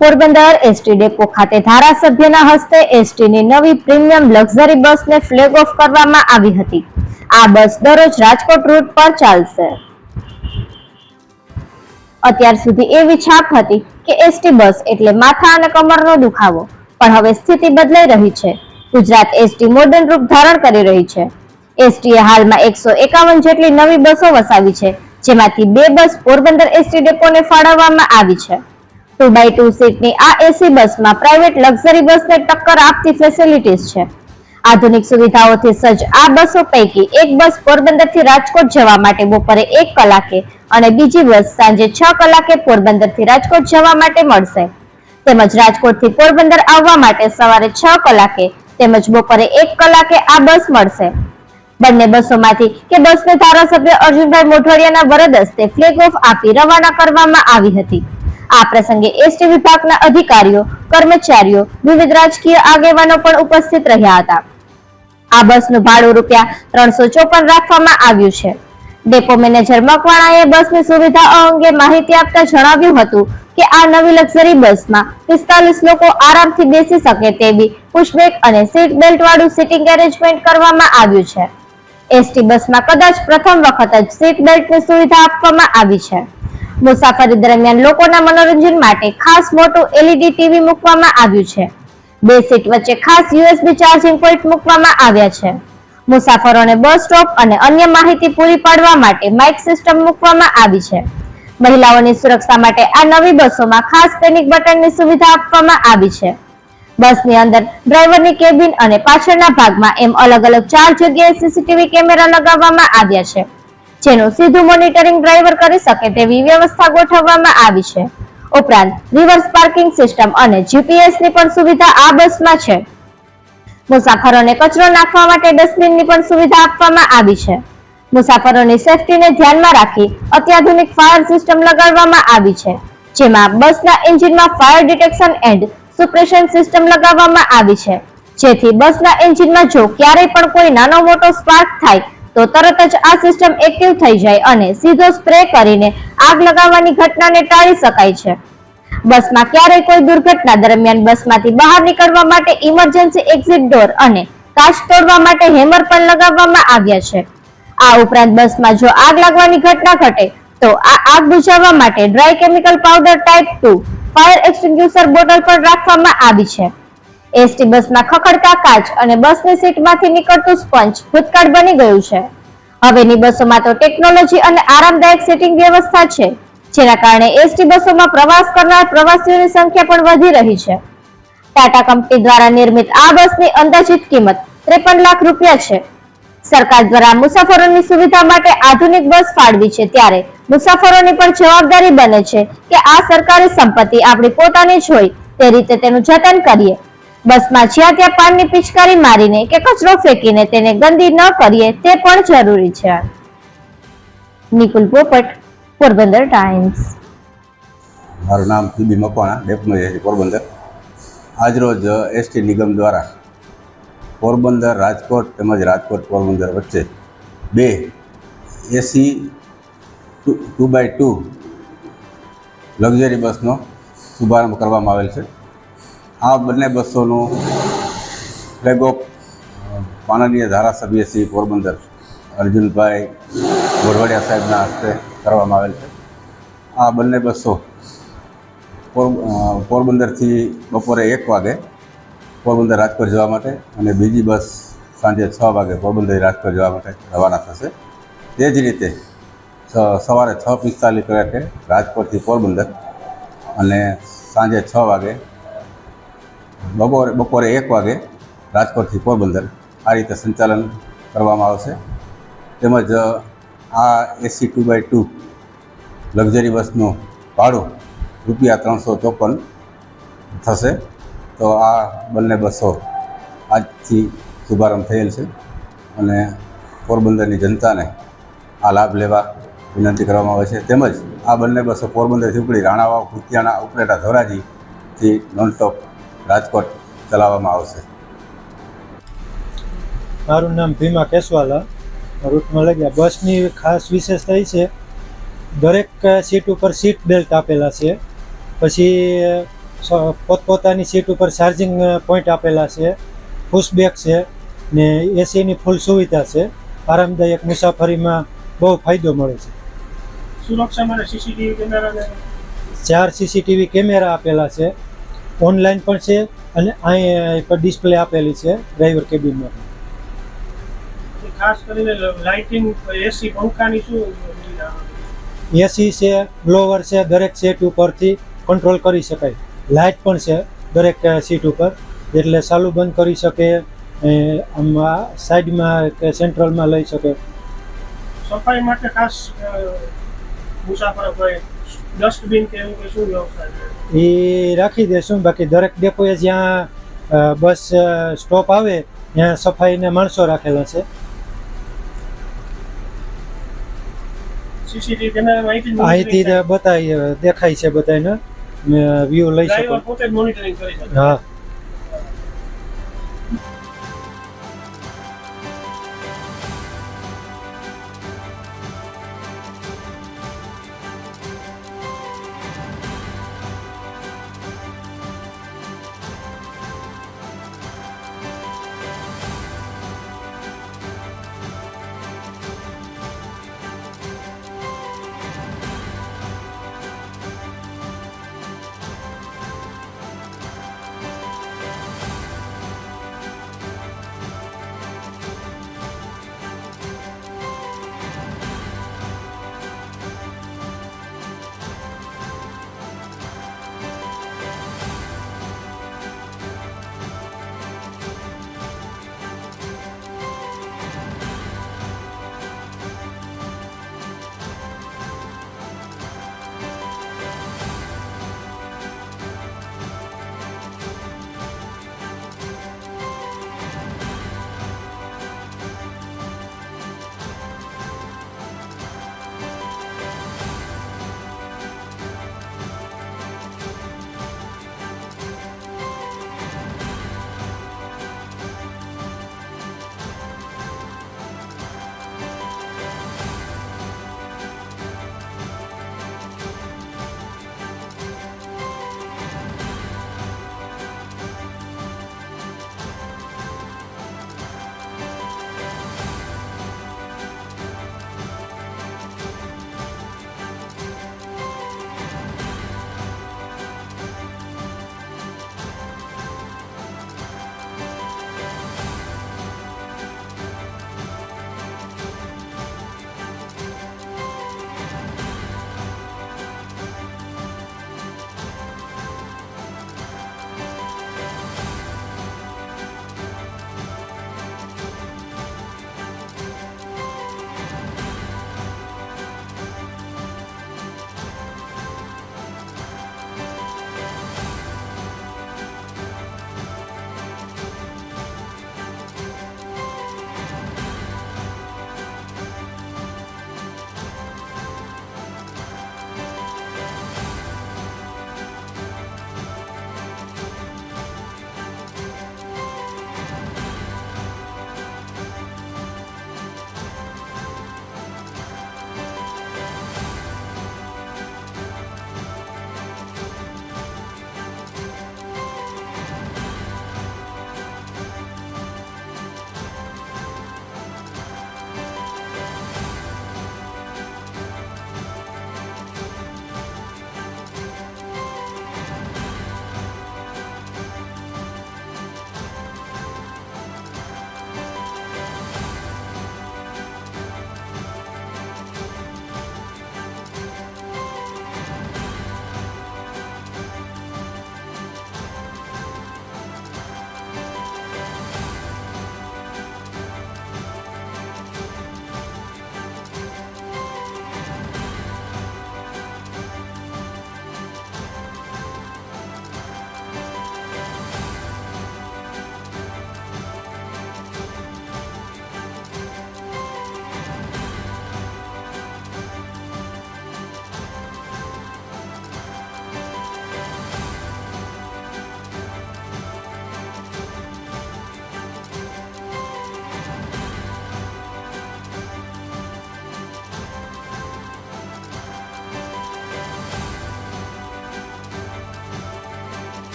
Porbandar ST depot ખાતે ધારાસભ્યના હસ્તે એસટીની નવી પ્રીમિયમ લક્ઝરી બસને ફ્લેગ ઓફ કરવામાં આવી હતી. આ બસ દરરોજ રાજકોટ રૂટ પર ચાલશે. અત્યાર સુધી એવી છાપ હતી કે એસટી બસ એટલે માથા અને કમરનો દુખાવો, પણ હવે સ્થિતિ બદલાઈ રહી છે. ગુજરાત એસટી મોડર્ન રૂપ ધારણ કરી રહી છે. એસટીએ હાલમાં એકસો એકાવન જેટલી નવી બસો વસાવી છે, જેમાંથી બે બસ પોરબંદર એસટી ડેપોને ફાળવવામાં આવી છે. ટુ બાય ટુ સીટની આ એસી બસમાં પ્રાઇવેટ લક્ઝરી બસને ટક્કર આપતી ફેસિલિટીઝ છે. આધુનિક સુવિધાઓથી સજ્જ આ બસો પૈકી એક બસ પોરબંદરથી રાજકોટ જવા માટે બપોરે એક કલાકે અને બીજી બસ સાંજે છ કલાકે પોરબંદરથી રાજકોટ જવા માટે મળશે. તેમજ રાજકોટથી પોરબંદર આવવા માટે સવારે છ કલાકે તેમજ બપોરે એક કલાકે આ બસ મળશે. બંને બસોમાંથી કે બસને ધારાસભ્ય અર્જુનભાઈ મોઢવાડિયાના વરદ હસ્તે ફ્લેગ ઓફ આપી રવાના કરવામાં આવી હતી. આ પ્રસંગે એસટી વિભાગના અધિકારીઓ, કર્મચારીઓ, વિવિધ રાજકીય આગેવાનો પણ ઉપસ્થિત રહ્યા હતા. આ બસનું ભાડું રૂપિયા ત્રણસો ચોપન રાખવામાં આવ્યું છે. ડેપો મેનેજર મકવાણાએ બસની સુવિધા અંગે માહિતી આપતા જણાવ્યું હતું કે આ નવી લક્ઝરી બસમાં પિસ્તાલીસ લોકો આરામથી બેસી શકે તેવી પુશબેક અને સીટ બેલ્ટ વાળું સિટિંગ એરેન્જમેન્ટ કરવામાં આવ્યું છે. એસટી બસમાં કદાચ પ્રથમ વખત જ સીટ બેલ્ટની સુવિધા આપવામાં આવી છે. મુસાફરી દરમિયાન લોકોના મનોરંજન માટે ખાસ મોટું એલઈડી ટીવી મૂકવામાં આવ્યું છે. બે સીટ વચ્ચે ખાસ યુએસબી ચાર્જિંગ પોઈન્ટ મૂકવામાં આવ્યા છે. મુસાફરોને બસ સ્ટોપ અને અન્ય માહિતી પૂરી પાડવા માટે માઇક સિસ્ટમ મૂકવામાં આવી છે. મહિલાઓની સુરક્ષા માટે આ નવી બસોમાં ખાસ પેનિક બટનની સુવિધા આપવામાં આવી છે. બસની અંદર ડ્રાઈવરની કેબિન અને પાછળના ભાગમાં એમ અલગ અલગ ચાર જગ્યાએ સીસીટીવી કેમેરા લગાવવામાં આવ્યા છે. જેનું સીધું મોનિટરિંગ ડ્રાઈવર કરી શકે તેવી વ્યવસ્થા ગોઠવવામાં આવી છે. ઉપરાંત રિવર્સ પાર્કિંગ સિસ્ટમ અને જીપીએસની પણ સુવિધા આ બસમાં છે. મુસાફરોને કચરો નાખવા માટે ડસ્ટબિનની પણ સુવિધા આપવામાં આવી છે. મુસાફરોની સેફટીને ધ્યાનમાં રાખી અત્યાધુનિક ફાયર સિસ્ટમ લગાડવામાં આવી છે, જેમાં બસના એન્જિનમાં fire detection and suppression system લગાવવામાં આવી છે. જેથી બસના એન્જિનમાં જો ક્યારેય પણ કોઈ નાનો મોટો સ્પાર્ક થાય તો તરત જ આ સિસ્ટમ એક્ટિવ થઈ જાય અને સીધો સ્પ્રે કરીને આગ લગાવવાની ઘટનાને ટાળી શકાય છે. બસમાં ક્યારેય કોઈ દુર્ઘટના દરમિયાન બસમાંથી બહાર નીકળવા માટે ઇમરજન્સી એક્ઝિટ ડોર અને કાચ તોડવા માટે હેમર પણ લગાવવામાં આવ્યા છે. આ ઉપરાંત બસમાં જો આગ લાગવાની ઘટના ઘટે, તો આ આગ બુઝાવવા માટે dry chemical powder type two fire extinguisher bottle પણ રાખવામાં આવી છે. એસટી બસમાં ખખડતા કાચ અને બસની સીટમાંથી નીકળતું સ્પંજ ભૂતકાળ બની ગયું છે. હવેની બસોમાં તો ટેકનોલોજી અને આરામદાયક સીટિંગ વ્યવસ્થા છે, જેના કારણે એસટી બસોમાં પ્રવાસ કરનાર પ્રવાસીઓની સંખ્યા પણ વધી રહી છે. ટાટા કંપની દ્વારા નિર્મિત આ બસની અંદાજિત કિંમત ત્રેપન લાખ રૂપિયા છે. સરકાર દ્વારા મુસાફરોની સુવિધા માટે આધુનિક બસ ફાળવી છે ત્યારે મુસાફરોની પણ જવાબદારી બને છે કે આ સરકારી સંપત્તિ આપણી પોતાની જ હોય, તે રીતે તેનું જતન કરીએ. બસમાં જ્યાં ત્યાં પાનની પિચકારી મારીને કે કચરો ફેંકીને તેને ગંદી ન કરીએ તે પણ જરૂરી છે. નિકુલ પોપટ, પોરબંદર ટાઈમ્સ. મારું નામ પીબી મકવાણા, ડેપનો છે પોરબંદર. આજરોજ એસટી નિગમ દ્વારા પોરબંદર રાજકોટ તેમજ રાજકોટ પોરબંદર વચ્ચે બે AC two by two luxury બસનો શુભારંભ કરવામાં આવેલ છે. આ બંને બસોનું ફ્લેગ ઓફ માનનીય ધારાસભ્ય શ્રી પોરબંદર અર્જુનભાઈ ગોઢવાડિયા સાહેબના હસ્તે કરવામાં આવેલ છે. આ બંને બસો પોર પોરબંદરથી બપોરે એક વાગે પોરબંદર રાજકોટ જવા માટે અને બીજી બસ સાંજે છ વાગે પોરબંદર રાજકોટ જવા માટે રવાના થશે. તે જ રીતે સવારે છ પિસ્તાલીસ કલાકે રાજકોટથી પોરબંદર અને સાંજે છ વાગે બપોરે બપોરે એક વાગે રાજકોટથી પોરબંદર આ રીતે સંચાલન કરવામાં આવશે. તેમજ આ AC two by two luxury બસનું ભાડું રૂપિયા ત્રણસો ચોપન થશે. તો આ બંને બસો આજથી શુભારંભ થયેલ છે અને પોરબંદરની જનતાને આ લાભ લેવા વિનંતી કરવામાં આવે છે. તેમજ આ બંને બસો પોરબંદરથી ઉપડી રાણાવાવ, કુતિયાણા, ઉપલેટા ધોરાજીથી નોનસ્ટોપ રાજકોટ ચલાવવામાં આવશે. મારું નામ ભીમા કેશવાલા રૂટમાં ગયા બસની ખાસ વિશેષતા એ છે દરેક સીટ ઉપર સીટ બેલ્ટ આપેલા છે. પછી પોતપોતાની સીટ ઉપર ચાર્જિંગ પોઈન્ટ આપેલા છે પુશબેક છે ને એસીની ફૂલ સુવિધા છે. આરામદાયક મુસાફરીમાં બહુ ફાયદો મળે છે. સુરક્ષા માટે સીસીટીવી કેમેરા ચાર સીસીટીવી કેમેરા આપેલા છે. ઓનલાઈન પણ છે અને અહીં પર ડિસ્પ્લે આપેલી છે ડ્રાઈવર કેબિનમાં ખાસ કરીને લાઇટિંગ એસી પંખાની શું એસી છે બ્લોવર છે દરેક સેટ ઉપરથી કંટ્રોલ કરી શકાય. લાઇટ પણ છે દરેક સીટ ઉપર. એટલે ચાલુ બંધ કરી શકે આમાં સાઈડમાં કે સેન્ટ્રલમાં લઈ શકે. સફાઈ માટે ખાસ મુસાફરો કોઈ ડસ્ટબિન કે એવું કે શું વ્યવસ્થા છે એ રાખી દેશું. બાકી દરેક ડેપોએ જ્યાં બસ સ્ટોપ આવે ત્યાં સફાઈને માણસો રાખેલા છે. માહિતી અહીંથી બતાવી દેખાય છે બધાને વ્યૂ લઈ શકે. હા.